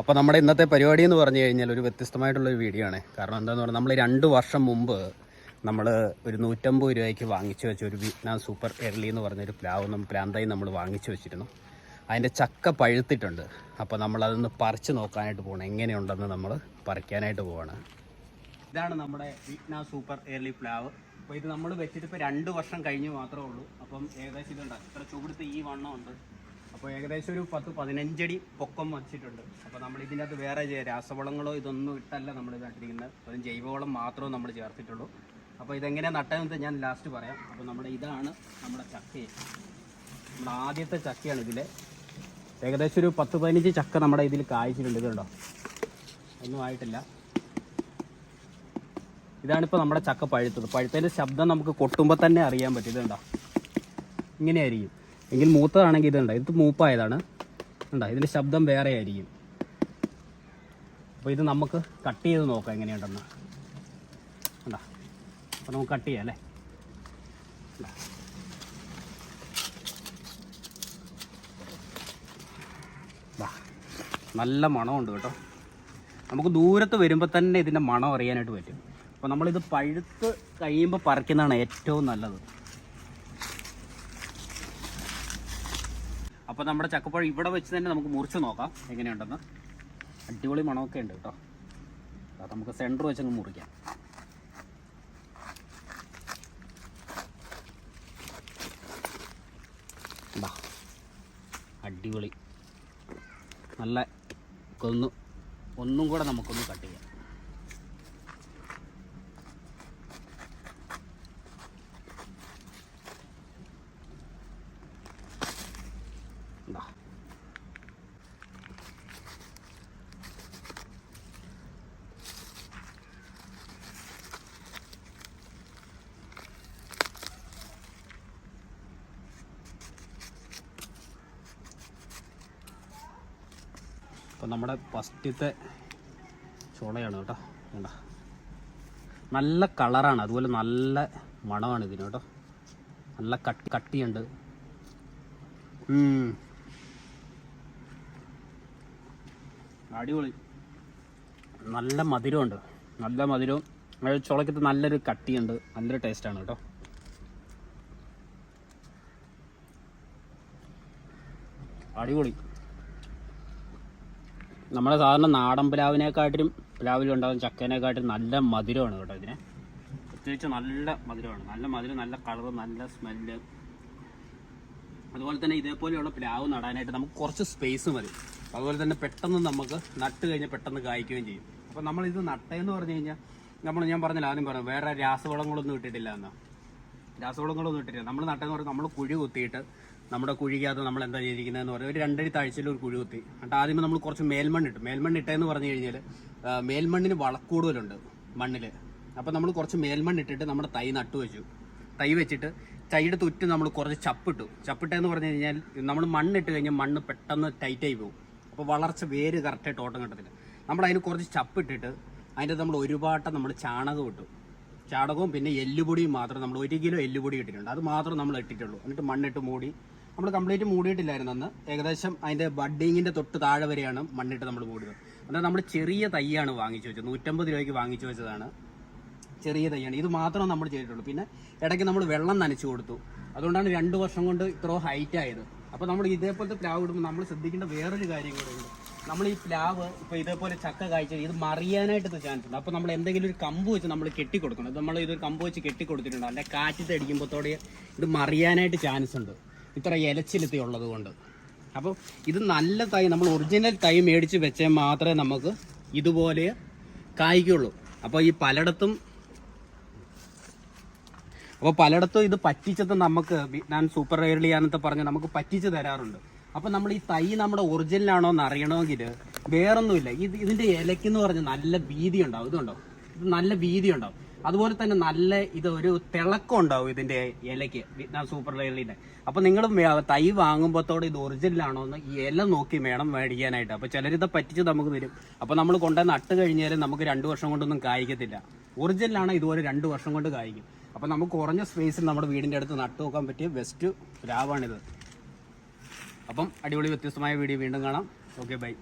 അപ്പോൾ നമ്മുടെ ഇന്നത്തെ പരിപാടി എന്ന് പറഞ്ഞു കഴിഞ്ഞാൽ ഒരു വ്യത്യസ്തമായിട്ടുള്ളൊരു വീഡിയോ ആണ്. കാരണം എന്താണെന്ന് പറഞ്ഞാൽ നമ്മൾ രണ്ട് വർഷം മുമ്പ് നമ്മൾ ഒരു നൂറ്റമ്പത് രൂപയ്ക്ക് വാങ്ങിച്ചു വെച്ച ഒരു വിയറ്റ്നാം സൂപ്പർ എർലി എന്ന് പറഞ്ഞൊരു പ്ലാവ് പ്ലാന്തായി നമ്മൾ വാങ്ങിച്ചു വെച്ചിരുന്നു. അതിന്റെ ചക്ക പഴുത്തിട്ടുണ്ട്. അപ്പോൾ നമ്മളതൊന്ന് പറിച്ച് നോക്കാനായിട്ട് പോകണം എങ്ങനെയുണ്ടെന്ന് നമ്മൾ പറിക്കാനായിട്ട് പോവാണ്. ഇതാണ് നമ്മുടെ വിയറ്റ്നാം സൂപ്പർ എർലി പ്ലാവ്. അപ്പോൾ ഇത് നമ്മൾ വെച്ചിട്ട് ഇപ്പോൾ രണ്ട് വർഷം കഴിഞ്ഞ് മാത്രമേ ഉള്ളൂ. അപ്പം ഏകദേശം ഇതുണ്ട്? ഇത്ര ചൂടുത്ത് ഈ വണ്ണമുണ്ട് അപ്പോൾ ഏകദേശം ഒരു പത്ത് പതിനഞ്ചടി പൊക്കം വച്ചിട്ടുണ്ട്. അപ്പോൾ നമ്മൾ ഇതിന്റെ അകത്ത് വേറെ രാസവളങ്ങളോ ഇതൊന്നും ഇട്ടല്ല നമ്മൾ നട്ടിരിക്കുന്നത് വെറും ജൈവവളം മാത്രമേ നമ്മൾ ചേർത്തിട്ടുള്ളൂ. അപ്പോൾ ഇതെങ്ങനെയാണ് നട്ടതെന്ന് ഞാൻ ലാസ്റ്റ് പറയാം. അപ്പോൾ നമ്മുടെ ഇതാണ് നമ്മുടെ ചക്ക. നമ്മുടെ ആദ്യത്തെ ചക്കയാണ് ഇതിൽ ഏകദേശം ഒരു പത്ത് പതിനഞ്ച് ചക്ക നമ്മുടെ ഇതിൽ കായ്ച്ചിട്ടുണ്ട്. ഇതുണ്ടോ ഒന്നും ആയിട്ടില്ല. ഇതാണിപ്പോൾ നമ്മുടെ ചക്ക പഴുത്തത്. പഴുത്തതിന്റെ ശബ്ദം നമുക്ക് കൊട്ടുമ്പോൾ തന്നെ അറിയാൻ പറ്റും. ഇതുണ്ടോ ഇങ്ങനെയായിരിക്കും. എങ്കിൽ മൂത്തതാണെങ്കിൽ ഇതുണ്ട് ഇത് മൂപ്പായതാണ്. ഉണ്ടോ ഇതിന്റെ ശബ്ദം വേറെ ആയിരിക്കും. അപ്പോൾ ഇത് നമുക്ക് കട്ട് ചെയ്ത് നോക്കാം എങ്ങനെയുണ്ടെന്ന്. ഉണ്ടോ അപ്പോൾ നമുക്ക് കട്ട് ചെയ്യാം അല്ലേ? നല്ല മണം നല്ല മണമുണ്ട് കേട്ടോ. നമുക്ക് ദൂരത്ത് വരുമ്പോൾ തന്നെ ഇതിന്റെ മണം അറിയാനായിട്ട് പറ്റും. അപ്പോൾ നമ്മളിത് പഴുത്ത് കഴിയുമ്പോൾ പറിക്കുന്നതാണ് ഏറ്റവും നല്ലത്. അപ്പോൾ നമ്മുടെ ചക്കപ്പഴം ഇവിടെ വെച്ച് തന്നെ നമുക്ക് മുറിച്ച് നോക്കാം എങ്ങനെയുണ്ടെന്ന്. അടിപൊളി മണമൊക്കെ ഉണ്ട് കേട്ടോ. നമുക്ക് സെന്റർ വെച്ചങ്ങ് മുറിക്കാം. അടിപൊളി. നല്ല ഒന്ന് ഒന്നും കൂടെ നമുക്കൊന്ന് കട്ട് ചെയ്യാം. അപ്പോൾ നമ്മുടെ ഫസ്റ്റത്തെ ചുളയാണ് കേട്ടോ. വേണ്ട നല്ല കളറാണ്. അതുപോലെ നല്ല മണമാണ് ഇതിന് കേട്ടോ. നല്ല കട്ടി കട്ടിയുണ്ട്. അടിപൊളി. നല്ല മധുരമുണ്ട്. നല്ല മധുരവും. ചുളക്കത്ത് നല്ലൊരു കട്ടിയുണ്ട്. നല്ലൊരു ടേസ്റ്റാണ് കേട്ടോ. അടിപൊളി. നമ്മുടെ സാധാരണ നാടൻ പ്ലാവിനെക്കാട്ടിലും പ്ലാവിലുണ്ടാകുന്ന ചക്കേനെക്കാട്ടിലും നല്ല മധുരമാണ് കേട്ടോ ഇതിനെ. പ്രത്യേകിച്ച് നല്ല മധുരമാണ്. നല്ല മധുരം നല്ല കളർ നല്ല സ്മെല്ല്. അതുപോലെ തന്നെ ഇതേപോലെയുള്ള പ്ലാവ് നടാനായിട്ട് നമുക്ക് കുറച്ച് സ്പേസ് മതി. അതുപോലെ തന്നെ പെട്ടെന്ന് നമുക്ക് നട്ട് കഴിഞ്ഞാൽ പെട്ടെന്ന് കായ്ക്കുകയും ചെയ്യും. അപ്പോൾ നമ്മൾ ഇത് നട്ടതെന്ന് പറഞ്ഞു കഴിഞ്ഞാൽ നമ്മൾ ഞാൻ പറഞ്ഞില്ല ആദ്യം പറഞ്ഞു വേറെ രാസവളങ്ങളൊന്നും ഇട്ടിട്ടില്ല എന്നാ. രാസവളങ്ങളൊന്നും ഇട്ടിട്ടില്ല. നമ്മൾ നട്ടെന്ന് പറഞ്ഞാൽ നമ്മൾ കുഴി കുത്തിയിട്ട് നമ്മുടെ കുഴിക്കകത്ത് നമ്മൾ എന്താ ചെയ്തിരിക്കുന്നതെന്ന് പറഞ്ഞാൽ ഒരു രണ്ടടി താഴ്ചയിൽ ഒരു കുഴി കുത്തി. എന്നിട്ട് ആദ്യമേ നമ്മൾ കുറച്ച് മേൽമണ്ണ് ഇട്ടു. മേൽമണ്ണ് ഇട്ടതെന്ന് പറഞ്ഞു കഴിഞ്ഞാൽ മേൽമണ്ണിന് വളക്കൂടുതലുണ്ട് മണ്ണിൽ അപ്പോൾ നമ്മൾ കുറച്ച് മേൽമണ്ണ് ഇട്ടിട്ട് നമ്മുടെ തൈ നട്ടു വെച്ചു. തൈ വെച്ചിട്ട് തൈയുടെ തുറ്റ് നമ്മൾ കുറച്ച് ചപ്പിട്ടു ചപ്പിട്ടെന്ന് പറഞ്ഞു കഴിഞ്ഞാൽ നമ്മൾ മണ്ണിട്ട് കഴിഞ്ഞാൽ മണ്ണ് പെട്ടെന്ന് ടൈറ്റായി പോകും. അപ്പോൾ വളർച്ച വേര് കറക്റ്റായിട്ട് ഓട്ടം കിട്ടത്തില്ല നമ്മൾ അതിന് കുറച്ച് ചപ്പിട്ടിട്ട് അതിന്റെ നമ്മൾ ഒരുപാട്ടം നമ്മൾ ചാണകം ഇട്ടു. ചാണകവും പിന്നെ എല്ലുപൊടിയും മാത്രം നമ്മൾ ഒരു കിലോ എല്ലുപൊടി ഇട്ടിട്ടുണ്ട്. അത് മാത്രം നമ്മൾ ഇട്ടിട്ടുള്ളൂ. എന്നിട്ട് മണ്ണിട്ട് മൂടി നമ്മൾ കംപ്ലീറ്റ് മൂടിയിട്ടില്ലായിരുന്നു അന്ന്. ഏകദേശം അതിന്റെ ബഡ്ഡിങ്ങിന്റെ തൊട്ട് താഴെ വരെയാണ് മണ്ണിട്ട് നമ്മൾ മൂടിയത്. എന്നാൽ നമ്മൾ ചെറിയ തൈയാണ് വാങ്ങിച്ചു വെച്ചത്. നൂറ്റമ്പത് രൂപയ്ക്ക് വാങ്ങിച്ചു വെച്ചതാണ്. ചെറിയ തൈയാണ്. ഇത് മാത്രമേ നമ്മൾ ചെയ്തിട്ടുള്ളൂ. പിന്നെ ഇടയ്ക്ക് നമ്മൾ വെള്ളം നനച്ചു കൊടുത്തു. അതുകൊണ്ടാണ് രണ്ട് വർഷം കൊണ്ട് ഇത്ര ഹൈറ്റ് ആയത്. അപ്പോൾ നമ്മൾ ഇതേപോലത്തെ പ്ലാവ് ഇടുമ്പോൾ നമ്മൾ ശ്രദ്ധിക്കേണ്ട വേറൊരു കാര്യം കൂടെ ഉണ്ട്. നമ്മൾ ഈ പ്ലാവ് ഇപ്പോൾ ഇതേപോലെ ചക്ക കായ്ച്ച ഇത് മറിയാനായിട്ട് ചാൻസ് ഉണ്ട് അപ്പോൾ നമ്മൾ എന്തെങ്കിലും ഒരു കമ്പ് വെച്ച് നമ്മൾ കെട്ടിക്കൊടുക്കണം. കൊടുക്കണം നമ്മൾ ഇതൊരു കമ്പ് വെച്ച് കെട്ടിക്കൊടുത്തിട്ടുണ്ട് അല്ലെ കാറ്റ് തടിക്കുമ്പോഴത്തോടെ ഇത് മറിയാനായിട്ട് ചാൻസ് ഉണ്ട്. ഇത്ര ഇലച്ചിലത്തി ഉള്ളത് കൊണ്ട്. അപ്പോൾ ഇത് നല്ല തൈ നമ്മൾ ഒറിജിനൽ തൈ മേടിച്ച് വെച്ചാൽ മാത്രമേ നമുക്ക് ഇതുപോലെ കായ്ക്കുള്ളൂ. അപ്പോൾ ഈ പലയിടത്തും അപ്പോൾ പലയിടത്തും ഇത് പറ്റിച്ചത് നമുക്ക് ഞാൻ സൂപ്പർ റെയർലി ആണെന്ന് പറഞ്ഞ് നമുക്ക് പറ്റിച്ച് തരാറുണ്ട്. അപ്പോൾ നമ്മൾ ഈ തൈ നമ്മുടെ ഒറിജിനലാണോ എന്ന് അറിയണമെങ്കിൽ വേറൊന്നുമില്ല. ഇത് ഇതിന്റെ ഇലയ്ക്കെന്ന് പറഞ്ഞ് നല്ല വീതി ഉണ്ടാവും ഇതുണ്ടോ? ഇത് നല്ല വീതി ഉണ്ടാവും അതുപോലെ തന്നെ നല്ല ഇത് ഒരു തിളക്കം ഉണ്ടാവും ഇതിന്റെ ഇലയ്ക്ക്. വിയറ്റ്നാം സൂപ്പർ റെയർലിന്റെ അപ്പൊ നിങ്ങൾ തൈ വാങ്ങുമ്പോഴത്തോടെ ഇത് ഒറിജിനൽ ആണോ എന്ന് ഇല നോക്കി വേണം മേടിക്കാനായിട്ട്. അപ്പൊ ചിലരിത് പറ്റിച്ച് നമുക്ക് തരും. അപ്പൊ നമ്മൾ കൊണ്ടു നട്ട് കഴിഞ്ഞാൽ നമുക്ക് രണ്ടു വർഷം കൊണ്ടൊന്നും കായ്ക്കത്തില്ല. ഒറിജിനൽ ആണ് ഇതുപോലെ രണ്ട് വർഷം കൊണ്ട് കായ്ക്കും. അപ്പൊ നമുക്ക് കുറഞ്ഞ സ്പേസിൽ നമ്മുടെ വീടിന്റെ അടുത്ത് നട്ടു നോക്കാൻ പറ്റിയ ബെസ്റ്റ് ലാവാണിത് അപ്പം അടിപൊളി വ്യത്യസ്തമായ വീഡിയോ വീണ്ടും കാണാം. Okay bye